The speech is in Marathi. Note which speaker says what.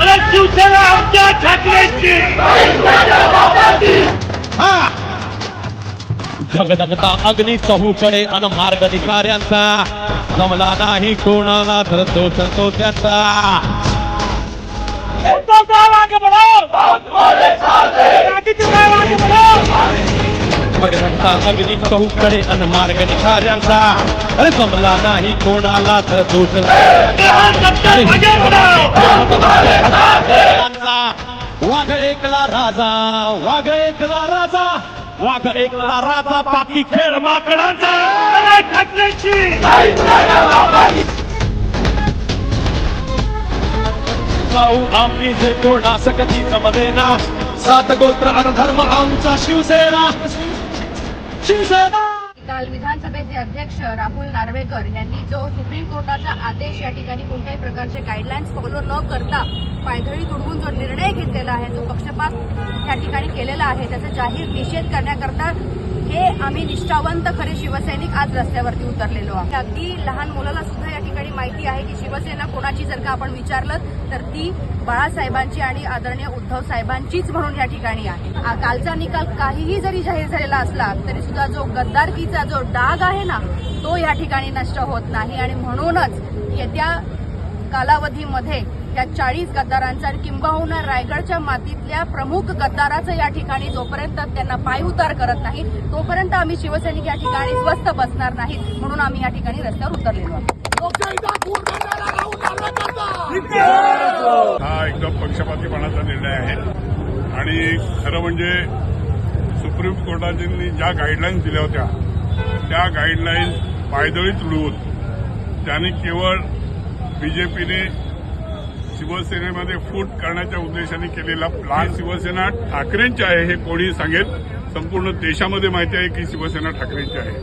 Speaker 1: अरे शिवसेना आमच्या ठाकरेंची.
Speaker 2: जगदगता अग्नी चहूकडे अन मार्ग अधिकाऱ्यांचा जमला नाही कोणाला तर दोष तो त्याचा. अग्नी चहूकडे अन मार्ग अधिकाऱ्यांचा अरे जमला नाही कोणाला तर वाघ एकला राजा वाघ एकला राजा वाघ एकला राजा बाकी खेळ माकडांचा.
Speaker 1: अरे
Speaker 2: जाऊ आम्ही जे कोणा सकती समजेना सात गोत्र आणि आमचा शिवसेना. शिवसेना.
Speaker 3: काल विधानसभेचे अध्यक्ष राहुल नार्वेकर यांनी जो सुप्रीम कोर्टाचा आदेश या ठिकाणी कोणत्याही प्रकारचे गाईडलाईन्स फॉलो न करता पायदळी तुडवून जो निर्णय घेतलेला आहे जो पक्षपात या ठिकाणी केलेला आहे त्याचा जाहीर निषेध करण्याकरता हे आम्ही निष्ठावंत खरे शिवसैनिक आज रस्त्यावरती उतरलेलो आहे अगदी लहान मुलाला सुद्धा या ठिकाणी माहिती आहे की शिवसेना कोणाची जर का आपण विचारलं तर ती बाळासाहेबांची आणि आदरणीय उद्धव साहेबांचीच म्हणून या ठिकाणी आहे. कालचा निकाल काहीही जरी जाहीर झालेला असला तरी सुद्धा जो गद्दारकीचा जो डाग आहे ना तो या ठिकाणी नष्ट होत नाही. आणि म्हणूनच येत्या कालावधीमध्ये या चाळीस गद्दारांचा किंबहुना रायगडच्या मातीतल्या प्रमुख गद्दाराचं या ठिकाणी जोपर्यंत त्यांना पायउतार करत नाही तोपर्यंत आम्ही शिवसैनिक या ठिकाणी स्वस्त बसणार नाहीत म्हणून आम्ही या ठिकाणी रस्त्यावर उतरलेलो आहोत.
Speaker 4: हा एकदम पक्षपातीपणाचा निर्णय आहे. आणि खरं म्हणजे सुप्रीम कोर्टाने ज्या गाईडलाईन्स दिल्या होत्या त्या गाईडलाईन्स पायदळी तुडवून त्यांनी केवळ बीजेपीने शिवसेनेमध्ये फूट करण्याच्या उद्देशाने केलेला प्लान शिवसेना ठाकरेंची आहे हे कोणी सांगेल. संपूर्ण देशामध्ये माहिती आहे की शिवसेना ठाकरेंची आहे.